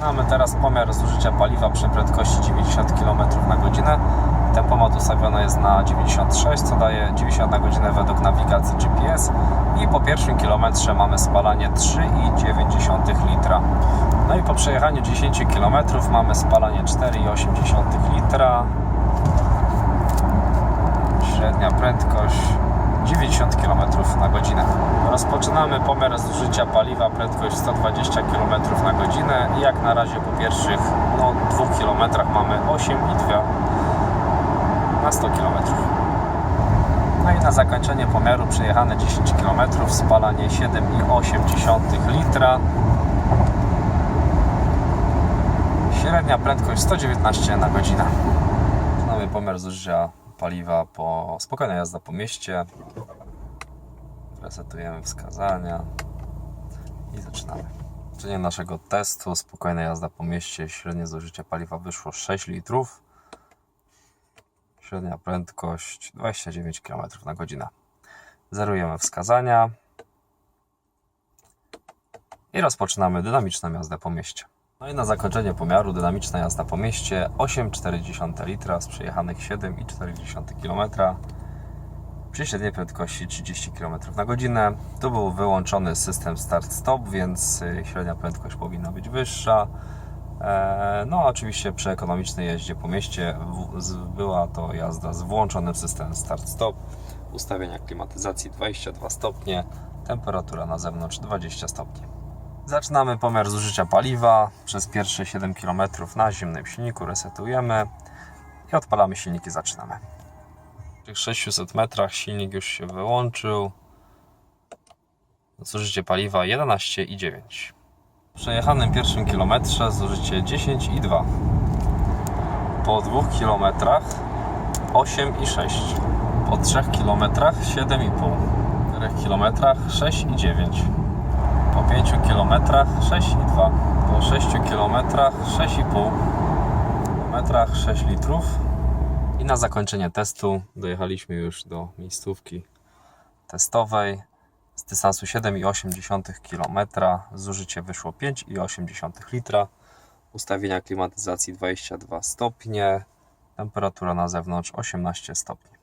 Mamy teraz pomiar zużycia paliwa przy prędkości 90 km na godzinę. Tempomat ustawiony jest na 96, co daje 90 na godzinę według nawigacji GPS. I po pierwszym kilometrze mamy spalanie 3,9 litra. No i po przejechaniu 10 km mamy spalanie 4,8 litra. Średnia prędkość 90 km na godzinę. Rozpoczynamy pomiar zużycia paliwa, prędkość 120 km na godzinę i jak na razie po pierwszych no, 2 km mamy 8,2 na 100 km. No i na zakończenie pomiaru przejechane 10 km, spalanie 7,8 litra. Średnia prędkość 119 na godzinę. Zaczynamy pomiar zużycia paliwa po spokojna jazda po mieście. Resetujemy wskazania i zaczynamy. Czynienie naszego testu spokojna jazda po mieście. Średnie zużycie paliwa wyszło 6 litrów. Średnia prędkość 29 km na godzinę. Zerujemy wskazania i rozpoczynamy dynamiczną jazdę po mieście. No i na zakończenie pomiaru dynamiczna jazda po mieście 8,4 litra z przejechanych 7,4 km przy średniej prędkości 30 km na godzinę. Tu był wyłączony system start-stop, więc y, średnia prędkość powinna być wyższa. E, No, oczywiście przy ekonomicznej jeździe po mieście była to jazda z włączonym systemem start-stop. Ustawienia klimatyzacji 22 stopnie, temperatura na zewnątrz 20 stopni. Zaczynamy pomiar zużycia paliwa przez pierwsze 7 km na zimnym silniku, resetujemy i odpalamy silnik i zaczynamy. W tych 600 metrach silnik już się wyłączył. Zużycie paliwa 11,9. W przejechanym pierwszym kilometrze zużycie 10,2. Po 2 kilometrach 8,6. Po 3 kilometrach 7,5. Po 4 kilometrach 6,9. Po 5 km 6,2. Po 6 km 6,5 metrach 6 litrów. I na zakończenie testu dojechaliśmy już do miejscówki testowej. Z dystansu 7,8 km zużycie wyszło 5,8 litra. Ustawienia klimatyzacji 22 stopnie. Temperatura na zewnątrz 18 stopni.